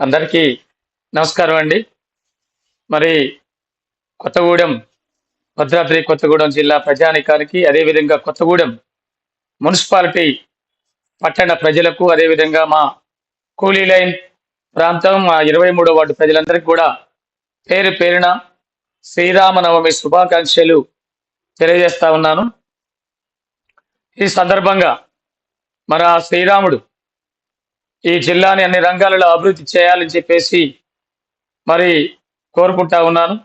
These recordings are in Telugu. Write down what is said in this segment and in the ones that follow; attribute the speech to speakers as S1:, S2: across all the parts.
S1: అందరికీ నమస్కారం అండి. మరి కొత్తగూడెం భద్రాద్రి కొత్తగూడెం జిల్లా ప్రజానికానికి అదేవిధంగా కొత్తగూడెం మున్సిపాలిటీ పట్టణ ప్రజలకు అదేవిధంగా మా కూలీ లైన్ ప్రాంతం మా ఇరవై మూడో వార్డు ప్రజలందరికీ కూడా పేరు పేరున శ్రీరామనవమి శుభాకాంక్షలు తెలియజేస్తా ఉన్నాను. ఈ సందర్భంగా మరి ఆ శ్రీరాముడు ఈ జిల్లాని అన్ని రంగాలలో అభివృద్ధి చేయాలని చెప్పేసి మరి కోరుకుంటా ఉన్నాను.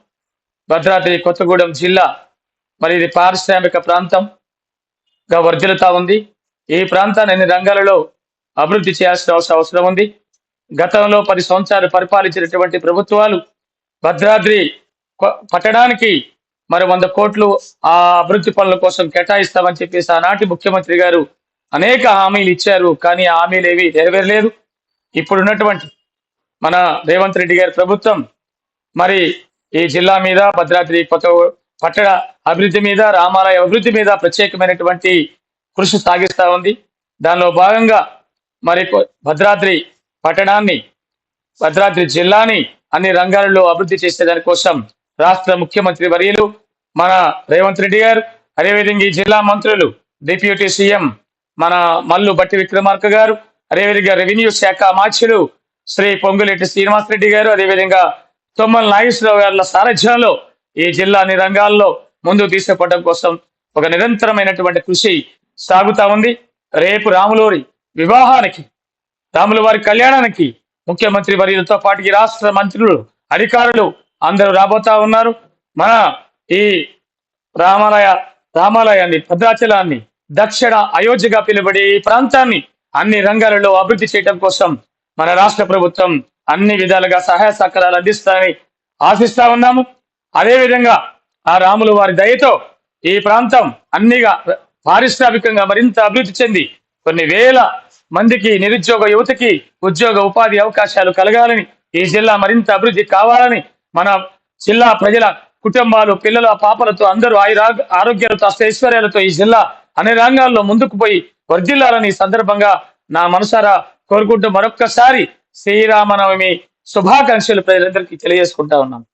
S1: భద్రాద్రి కొత్తగూడెం జిల్లా మరి ఇది పారిశ్రామిక ప్రాంతంగా వర్ధిల్లుతా ఉంది. ఈ ప్రాంతాన్ని అన్ని రంగాలలో అభివృద్ధి చేయాల్సిన అవసరం అవసరం ఉంది. గతంలో పది సంవత్సరాలు పరిపాలించినటువంటి ప్రభుత్వాలు భద్రాద్రి కొ- మరి వంద కోట్లు ఆ అభివృద్ధి పనుల కోసం కేటాయిస్తామని చెప్పేసి ఆనాటి ముఖ్యమంత్రి గారు అనేక హామీలు ఇచ్చారు కానీ ఆ హామీలు ఏవి నెరవేరలేదు. ఇప్పుడున్నటువంటి మన రేవంత్ రెడ్డి గారి ప్రభుత్వం మరి ఈ జిల్లా మీద భద్రాద్రి కొత్త పట్టణ అభివృద్ధి మీద రామాలయ అభివృద్ధి మీద ప్రత్యేకమైనటువంటి కృషి సాగిస్తూ ఉంది. దానిలో భాగంగా మరి కొ- భద్రాద్రి పట్టణాన్ని భద్రాద్రి జిల్లాని అన్ని రంగాలలో అభివృద్ధి చేసే దానికోసం రాష్ట్ర ముఖ్యమంత్రి వర్యులు మన రేవంత్ రెడ్డి గారు అదేవిధంగా ఈ జిల్లా మంత్రులు డిప్యూటీ సీఎం మన మల్లు బట్టి విక్రమార్క గారు అదేవిధంగా రెవెన్యూ శాఖ మార్చులు శ్రీ పొంగులేటి శ్రీనివాసరెడ్డి గారు అదేవిధంగా తొమ్మల నాగేశ్వరరావు గారి సారథ్యంలో ఈ జిల్లా అన్ని రంగాల్లో ముందుకు తీసుకుపోవడం కోసం ఒక నిరంతరమైనటువంటి కృషి సాగుతా ఉంది. రేపు రాములూరి వివాహానికి రాముల వారి కళ్యాణానికి ముఖ్యమంత్రి వర్యులతో పాటు ఈ రాష్ట్ర మంత్రులు అధికారులు అందరూ రాబోతా ఉన్నారు. మన ఈ రామాలయ రామాలయాన్ని భద్రాచలాన్ని దక్షిణ అయోధ్యగా పిలువబడే ఈ ప్రాంతాన్ని అన్ని రంగాలలో అభివృద్ధి చేయడం కోసం మన రాష్ట్ర ప్రభుత్వం అన్ని విధాలుగా సహాయ సహకారాలు అందిస్తారని ఆశిస్తా ఉన్నాము. అదేవిధంగా ఆ రాములు వారి దయతో ఈ ప్రాంతం అన్నిగా పారిశ్రామికంగా మరింత అభివృద్ధి చెంది కొన్ని వేల మందికి నిరుద్యోగ యువతకి ఉద్యోగ ఉపాధి అవకాశాలు కలగాలని ఈ జిల్లా మరింత అభివృద్ధి కావాలని మన జిల్లా ప్రజల కుటుంబాలు పిల్లల పాపలతో అందరూ ఆయురా ఆరోగ్యాలతో అష్టైశ్వర్యాలతో ఈ జిల్లా అన్ని రంగాల్లో ముందుకు పోయి వర్ధిల్లాలని సందర్భంగా నా మనసారా కోరుకుంటూ మరొక్కసారి శ్రీరామనవమి శుభాకాంక్షలు ప్రజలందరికీ తెలియజేసుకుంటా ఉన్నాను.